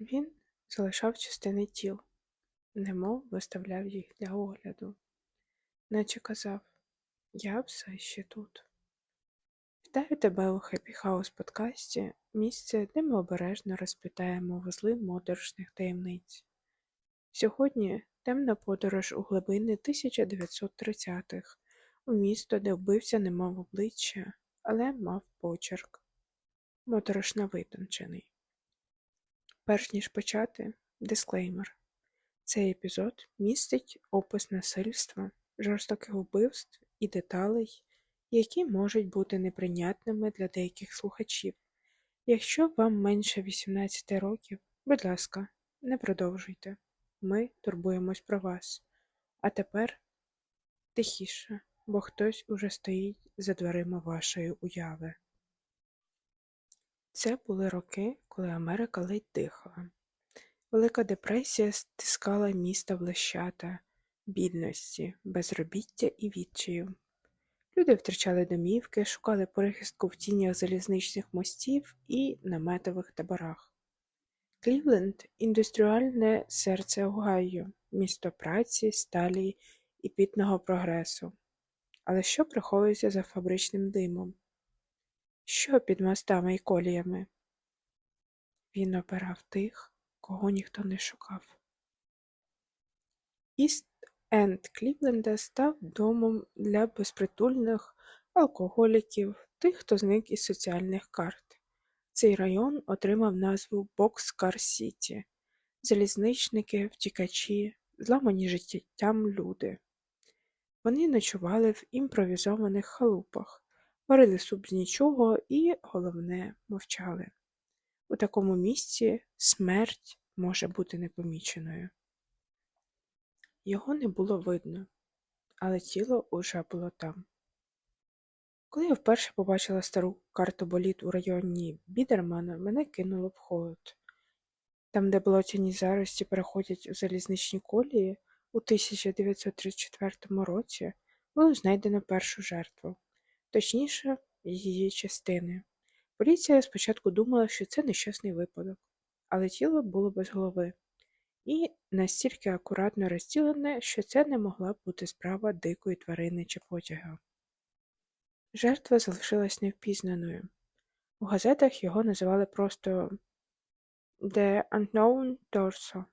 Він залишав частини тіл, немов виставляв їх для огляду, наче казав Я все ще тут. Вітаю тебе у Happy House подкасті, місце, де ми обережно розпитаємо вузли моторошних таємниць. Сьогодні темна подорож у глибини 1930-х, у місто, де вбивця не мав обличчя, але мав почерк. Моторошно витончений. Перш ніж почати, дисклеймер. Цей епізод містить опис насильства, жорстоких вбивств і деталей, які можуть бути неприйнятними для деяких слухачів. Якщо вам менше 18 років, будь ласка, не продовжуйте. Ми турбуємось про вас. А тепер тихіше, бо хтось уже стоїть за дверима вашої уяви. Це були роки, коли Америка ледь дихала. Велика депресія стискала міста в бідності, безробіття і відчаю. Люди втрачали домівки, шукали прихистку в тінях залізничних мостів і наметових таборах. Клівленд індустріальне серце Огайо, місто праці, сталі і пітного прогресу. Але що приховується за фабричним димом? Що під мостами і коліями? Він обирав тих, кого ніхто не шукав. Іст Енд Клівленда став домом для безпритульних алкоголіків, тих, хто зник із соціальних карт. Цей район отримав назву Бокскар Сіті, залізничники, втікачі, зламані життям люди. Вони ночували в імпровізованих халупах, варили суп з нічого і, головне, мовчали. У такому місці смерть може бути непоміченою. Його не було видно, але тіло уже було там. Коли я вперше побачила стару карту боліт у районі Бідермана, мене кинуло в холод. Там, де болотяні зарості переходять у залізничні колії, у 1934 році було знайдено першу жертву, точніше, її частини. Поліція спочатку думала, що це нещасний випадок, але тіло було без голови і настільки акуратно розділене, що це не могла бути справа дикої тварини чи потяга. Жертва залишилась невпізнаною. У газетах його називали просто The Unknown Torso.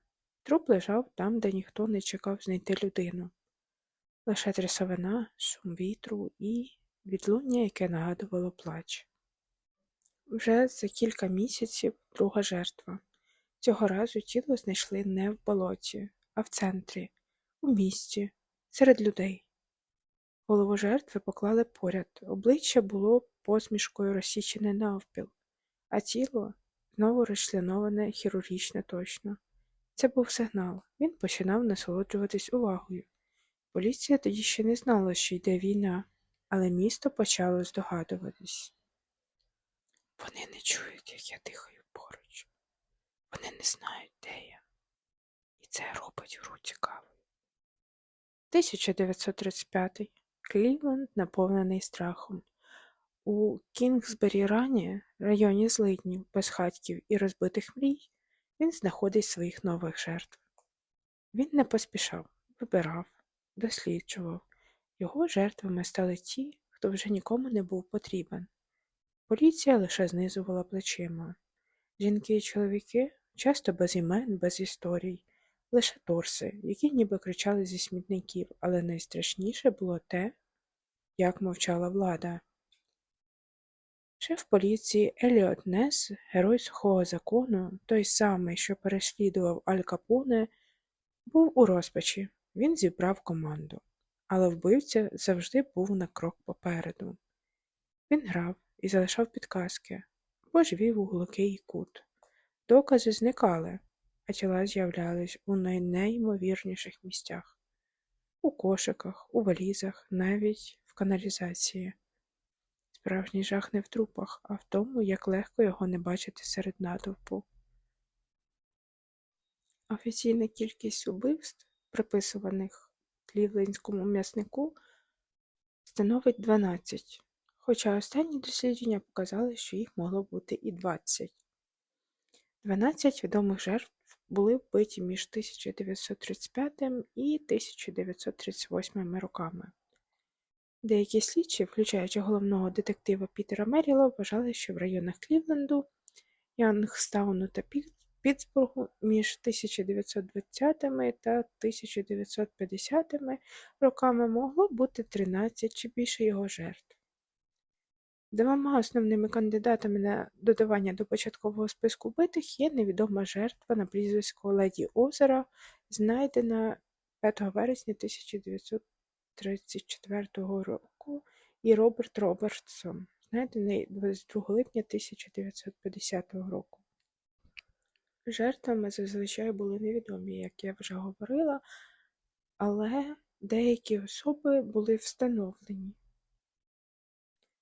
Труп лежав там, де ніхто не чекав знайти людину. Лише трясовина, шум вітру і відлуння, яке нагадувало плач. Вже за кілька місяців друга жертва. Цього разу тіло знайшли не в болоті, а в центрі, у місті, серед людей. Голову жертви поклали поряд, обличчя було посмішкою розсічене навпіл, а тіло знову розчленоване хірургічно точно. Це був сигнал, він починав насолоджуватись увагою. Поліція тоді ще не знала, що йде війна, але місто почало здогадуватись. Вони не чують, як я дихаю поруч. Вони не знають, де я. І це робить гру цікавою. 1935. Клівленд наповнений страхом. У Кінгсбері Рані, районі злиднів, безхатьків і розбитих мрій, він знаходить своїх нових жертв. Він не поспішав, вибирав, досліджував. Його жертвами стали ті, хто вже нікому не був потрібен. Поліція лише знизувала плечима. Жінки і чоловіки часто без імен, без історій, лише торси, які ніби кричали зі смітників, але найстрашніше було те, як мовчала влада. Шеф поліції Еліот Нес, герой сухого закону, той самий, що переслідував Аль Капоне, був у розпачі. Він зібрав команду, але вбивця завжди був на крок попереду. Він грав і залишав підказки, або ж вів у глухий кут. Докази зникали, а тіла з'являлись у найнеймовірніших місцях у кошиках, у валізах, навіть в каналізації. Справжній жах не в трупах, а в тому, як легко його не бачити серед натовпу. Офіційна кількість убивств, приписуваних клівлендському м'яснику, становить 12, хоча останні дослідження показали, що їх могло бути і 20. 12 відомих жертв були вбиті між 1935 і 1938 роками. Деякі слідчі, включаючи головного детектива Пітера Меріла, вважали, що в районах Клівленду, Янгстауну та Піт- Пітсбургу між 1920 та 1950 роками могло бути 13 чи більше його жертв. Двома основними кандидатами на додавання до початкового списку вбитих є невідома жертва на прізвисько Леді Озера, знайдена 5 вересня 1934 року, і Роберт Робертсон, знайдений 22 липня 1950 року. Жертвами зазвичай були невідомі, як я вже говорила, але деякі особи були встановлені.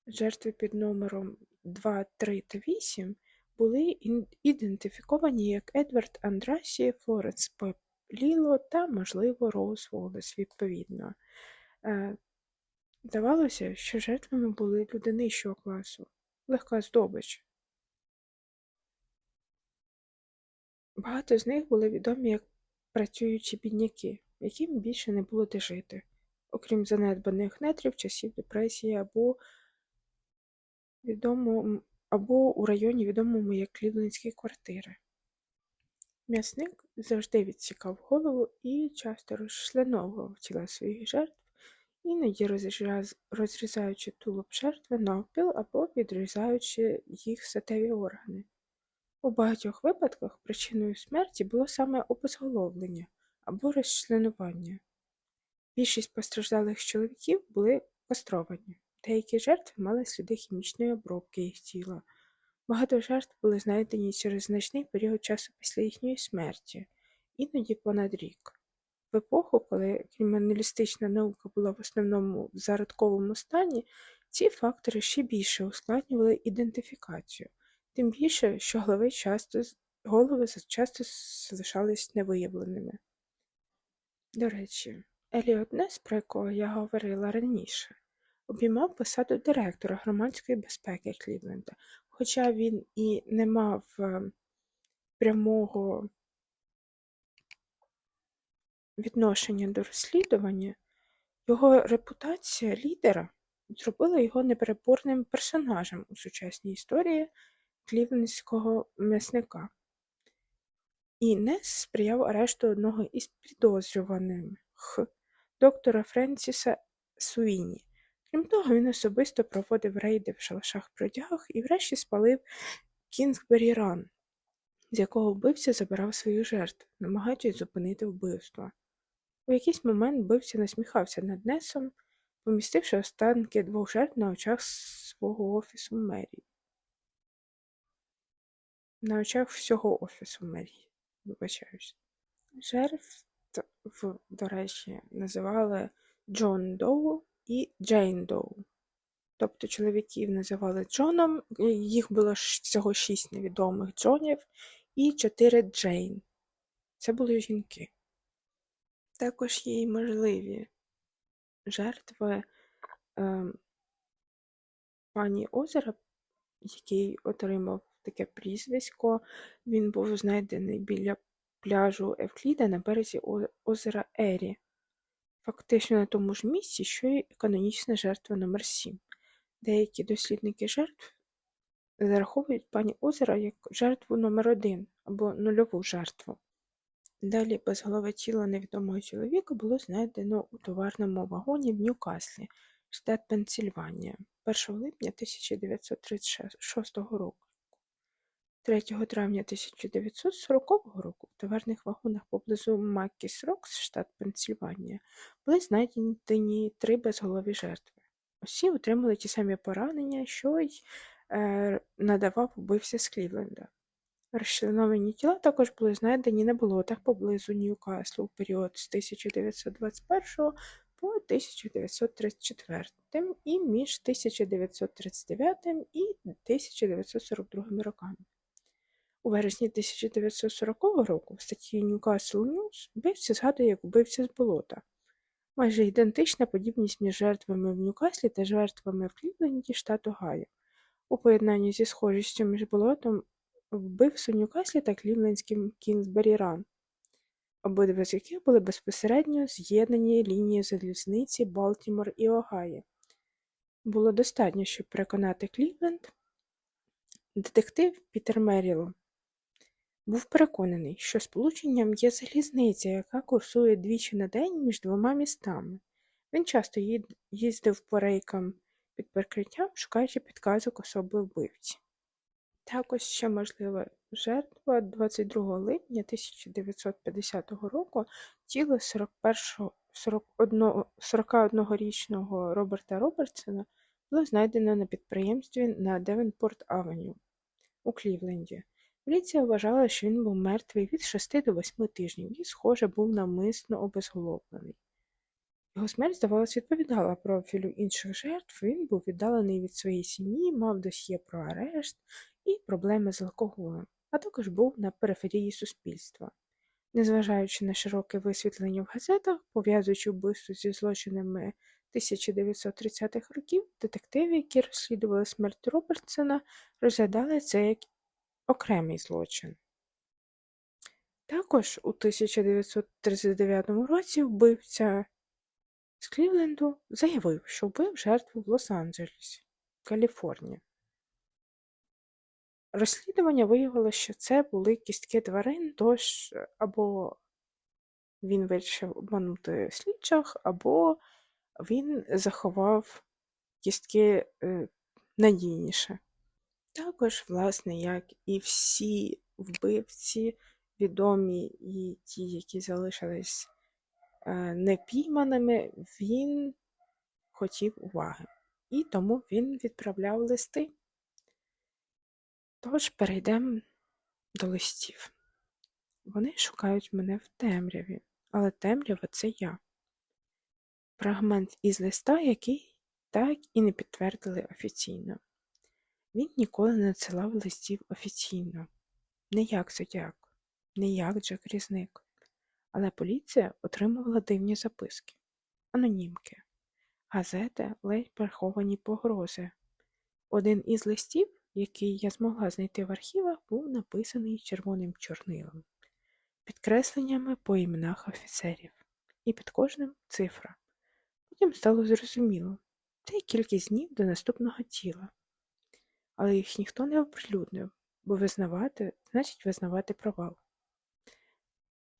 Жертви під номером 2, 3 та 8 були ідентифіковані як Едвард Андрасі, Флоренс Пеліло та, можливо, Роуз Волес, відповідно. Е, Здавалося, що жертвами були люди нижчого класу, легка здобич. Багато з них були відомі як працюючі бідняки, яким більше не було де жити, окрім занедбаних нетрів часів депресії або відомо, або у районі відомому як Клівлендські квартири. М'ясник завжди відсікав голову і часто розчленовував тіла своїх жертв, іноді розрізаючи тулуб жертви навпіл або відрізаючи їх статеві органи. У багатьох випадках причиною смерті було саме обезголовлення або розчленування. Більшість постраждалих чоловіків були кастровані. Деякі жертви мали сліди хімічної обробки їх тіла. Багато жертв були знайдені через значний період часу після їхньої смерті, іноді понад рік. В епоху, коли криміналістична наука була в основному в зародковому стані, ці фактори ще більше ускладнювали ідентифікацію, тим більше, що голови часто, голови часто залишались невиявленими. До речі, Еліот Нес, про якого я говорила раніше, обіймав посаду директора громадської безпеки Клівленда, хоча він і не мав е, прямого відношення до розслідування, його репутація лідера зробила його непереборним персонажем у сучасній історії клівлендського м'ясника. І Нес сприяв арешту одного із підозрюваних доктора Френсіса Суїні. Крім того, він особисто проводив рейди в шалашах бродяг і врешті спалив Кінгсбері Ран, з якого вбивця забирав своїх жертв, намагаючись зупинити вбивство. У якийсь момент вбивця насміхався над Несом, помістивши останки двох жертв на очах свого офісу мерії. На очах всього офісу мерії, вибачаюсь. Жертв, до речі, називали Джон Доу і Джейн Доу. Тобто чоловіків називали Джоном, їх було всього шість невідомих Джонів і чотири Джейн. Це були жінки. Також є й можливі жертви е, пані Озера, який отримав таке прізвисько. Він був знайдений біля пляжу Евкліда на березі озера Ері, фактично на тому ж місці, що й канонічна жертва номер 7 Деякі дослідники жертв зараховують пані озера як жертву номер 1 або нульову жертву. Далі безголове тіло невідомого чоловіка було знайдено у товарному вагоні в Ньюкаслі, штат Пенсільванія, 1 липня 1936 року. 3 травня 1940 року в товарних вагонах поблизу Маккіс Рокс, штат Пенсільванія, були знайдені три безголові жертви. Усі отримали ті самі поранення, що й е, надавав убивця з Клівленда. Розчленовані тіла також були знайдені на болотах поблизу Ньюкаслу у період з 1921 по 1934 і між 1939 і 1942 роками. У вересні 1940 року в статті Newcastle News вбивця згадує як вбивця з болота. Майже ідентична подібність між жертвами в Ньюкаслі та жертвами в Клівленді, штат Огайо. У поєднанні зі схожістю між болотом вбивць у Ньюкаслі та Клівлендським Кінзбері Ран, обидва з яких були безпосередньо з'єднані лінією залізниці Балтімор і Огайо. Було достатньо, щоб переконати Клівленд. Детектив Пітер Меріло був переконаний, що сполученням є залізниця, яка курсує двічі на день між двома містами. Він часто їздив по рейкам під прикриттям, шукаючи підказок особи вбивці. Також ще можлива жертва 22 липня 1950 року тіло 41 41 41-річного Роберта Робертсона було знайдено на підприємстві на Девенпорт Авеню у Клівленді. Поліція вважала, що він був мертвий від 6 до 8 тижнів і, схоже, був намисно обезголовлений. Його смерть, здавалось, відповідала профілю інших жертв, він був віддалений від своєї сім'ї, мав досьє про арешт і проблеми з алкоголем, а також був на периферії суспільства. Незважаючи на широке висвітлення в газетах, пов'язуючи вбивство зі злочинами 1930-х років, детективи, які розслідували смерть Робертсона, розглядали це як окремий злочин. Також у 1939 році вбивця з Клівленду заявив, що вбив жертву в Лос-Анджелесі, Каліфорнія. Розслідування виявило, що це були кістки тварин, тож або він вирішив обманути слідчих, або він заховав кістки е, надійніше. Також, власне, як і всі вбивці, відомі і ті, які залишились е, непійманими, він хотів уваги. І тому він відправляв листи. Тож перейдемо до листів. Вони шукають мене в темряві, але темрява це я. Фрагмент із листа, який так і не підтвердили офіційно. Він ніколи не надсилав листів офіційно, не як Зодіак, не як Джек Різник. Але поліція отримувала дивні записки, анонімки, газети, ледь приховані погрози. Один із листів, який я змогла знайти в архівах, був написаний червоним чорнилом, підкресленнями по іменах офіцерів, і під кожним цифра. Потім стало зрозуміло це кількість днів до наступного тіла. Але їх ніхто не оприлюднив, бо визнавати значить визнавати провал.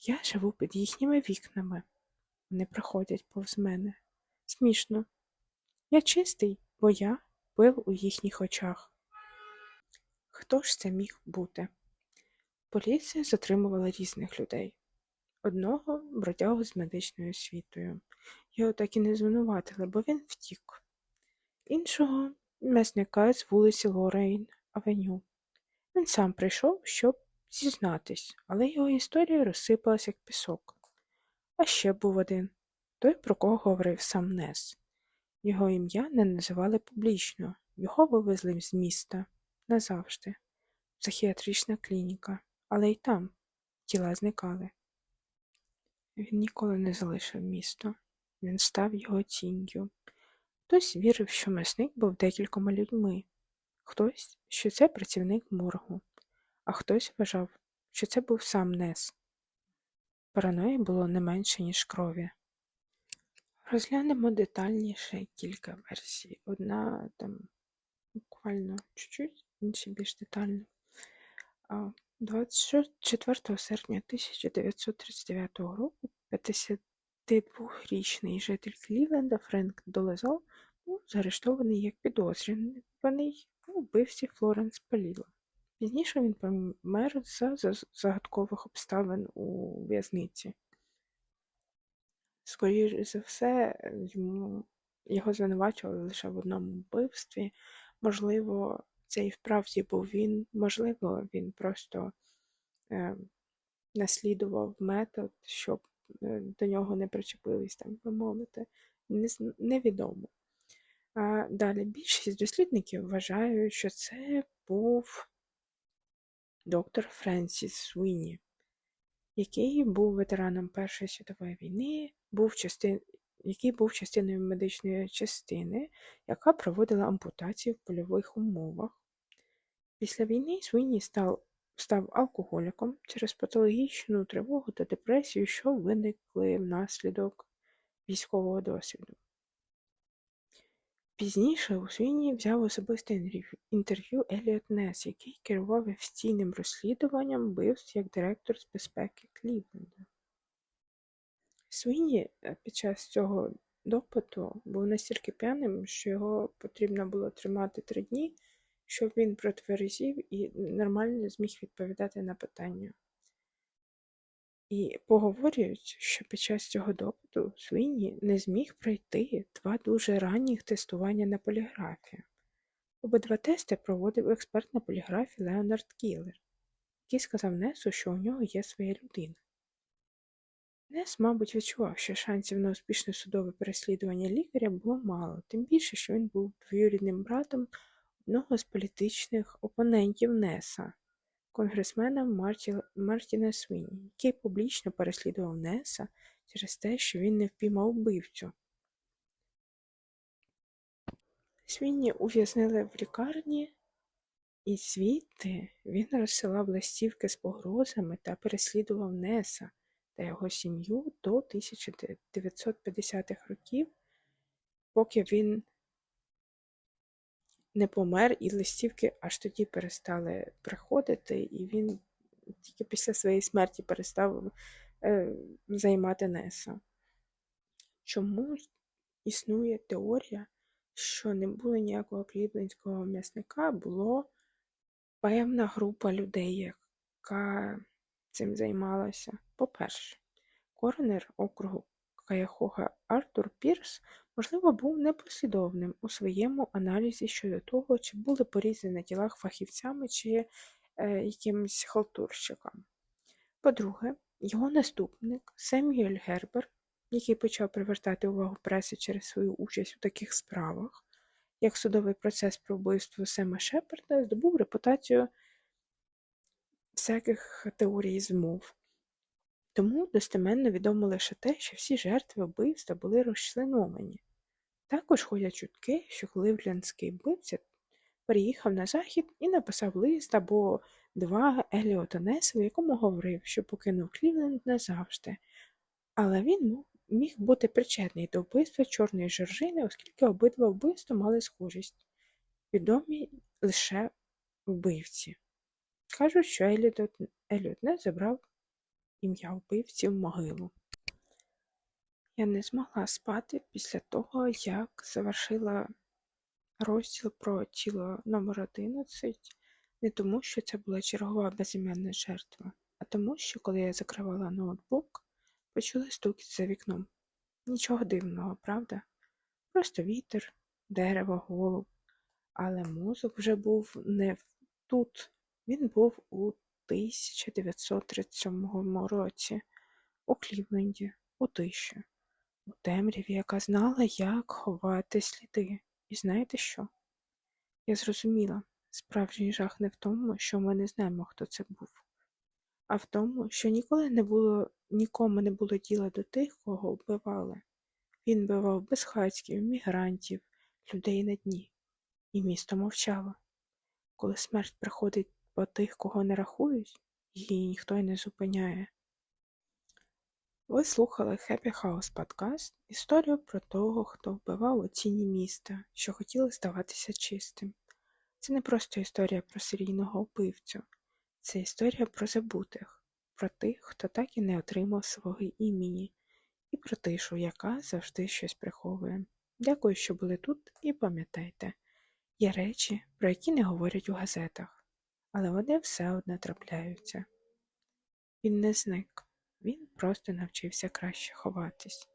Я живу під їхніми вікнами. Вони проходять повз мене. Смішно. Я чистий, бо я пил у їхніх очах. Хто ж це міг бути? Поліція затримувала різних людей. Одного бродягу з медичною освітою. Його так і не звинуватили, бо він втік. Іншого м'ясника з вулиці Лорейн Авеню. Він сам прийшов, щоб зізнатись, але його історія розсипалась як пісок. А ще був один той, про кого говорив сам Нес. Його ім'я не називали публічно, його вивезли з міста назавжди. Психіатрична клініка, але й там тіла зникали. Він ніколи не залишив місто, він став його тінню. Хтось вірив, що месник був декількома людьми, хтось, що це працівник моргу, а хтось вважав, що це був сам Нес. Параної було не менше, ніж крові. Розглянемо детальніше кілька версій. Одна там буквально чуть-чуть, інша більш детально. А, 24 серпня 1939 року 52-річний житель Клівленда Френк Долезал був заарештований як підозрюваний у вбивстві Флоренс Паліла. Пізніше він помер за за- загадкових обставин у в'язниці. Скоріше за все, йому, його звинувачували лише в одному вбивстві. Можливо, це і вправді був він, можливо, він просто е, наслідував метод, щоб до нього не причепились, так би мовити, не, невідомо. А далі більшість дослідників вважають, що це був доктор Френсіс Суіні, який був ветераном Першої світової війни, був частин... який був частиною медичної частини, яка проводила ампутації в польових умовах. Після війни Суіні став став алкоголіком через патологічну тривогу та депресію, що виникли внаслідок військового досвіду. Пізніше у Свіні взяв особисте інтерв'ю- Еліот Нес, який керував офіційним розслідуванням вбивств як директор з безпеки Клівленда. Свіні е, під час цього допиту був настільки п'яним, що його потрібно було тримати три дні, щоб він протверезів і нормально зміг відповідати на питання. І поговорюють, що під час цього допиту Свіні не зміг пройти два дуже ранніх тестування на поліграфі. Обидва тести проводив експерт на поліграфі Леонард Кілер, який сказав Несу, що у нього є своя людина. Нес, мабуть, відчував, що шансів на успішне судове переслідування лікаря було мало, тим більше, що він був двоюрідним братом одного з політичних опонентів Неса, конгресмена Марті... Мартіна Свіні, який публічно переслідував Неса через те, що він не впіймав вбивцю. Свіні ув'язнили в лікарні, і звідти він розсилав листівки з погрозами та переслідував Неса та його сім'ю до 1950-х років, поки він не помер, і листівки аж тоді перестали приходити, і він тільки після своєї смерті перестав е, займати Неса. Чому існує теорія, що не було ніякого клівлендського м'ясника, було певна група людей, яка цим займалася. По-перше, коронер округу Каяхога Артур Пірс, можливо, був непослідовним у своєму аналізі щодо того, чи були порізані на тілах фахівцями чи е, якимось халтурщиком. По-друге, його наступник Семюель Гербер, який почав привертати увагу преси через свою участь у таких справах, як судовий процес про вбивство Сема Шепарда, здобув репутацію всяких теорій змов. Тому достеменно відомо лише те, що всі жертви вбивства були розчленовані. Також ходять чутки, що кливлендський вбивця переїхав на захід і написав лист або два Еліота Несу, в якому говорив, що покинув Клівленд назавжди. Але він міг бути причетний до вбивства Чорної Жоржини, оскільки обидва вбивства мали схожість. Відомі лише вбивці. Кажуть, що Еліот Нес забрав ім'я вбивці в могилу. Я не змогла спати після того, як завершила розділ про тіло номер 11, не тому, що це була чергова безіменна жертва, а тому, що коли я закривала ноутбук, почула стукіт за вікном. Нічого дивного, правда? Просто вітер, дерево, голуб. Але мозок вже був не тут, він був у 1937 році, у Клівленді, у тиші, у темряві, яка знала, як ховати сліди. І знаєте що? Я зрозуміла, справжній жах не в тому, що ми не знаємо, хто це був, а в тому, що ніколи не було, нікому не було діла до тих, кого вбивали. Він вбивав безхатьків, мігрантів, людей на дні. І місто мовчало. Коли смерть приходить по тих, кого не рахують, її ніхто й не зупиняє. Ви слухали Happy House подкаст історію про того, хто вбивав у тіні міста, що хотіли здаватися чистим. Це не просто історія про серійного вбивцю, це історія про забутих, про тих, хто так і не отримав свого імені, і про тишу, яка завжди щось приховує. Дякую, що були тут, і пам'ятайте, є речі, про які не говорять у газетах, але вони все одно трапляються. Він не зник, він просто навчився краще ховатись.